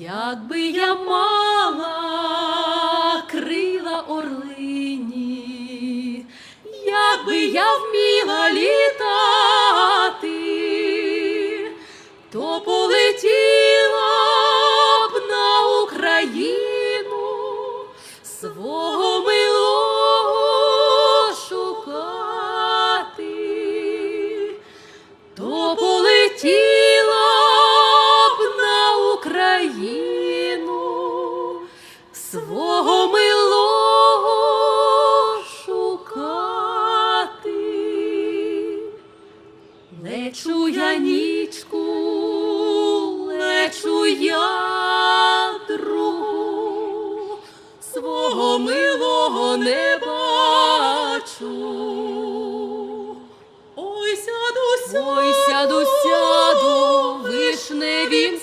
Якби я мала крила орлині, якби я вміла літати, то полетіла б на Україну свого милого шукати, то полетіла. свого милого шукати, лечу я нічку, лечу я другу, свого милого не бачу. Ой, сяду, сяду, Ой, сяду, сяду, вишневім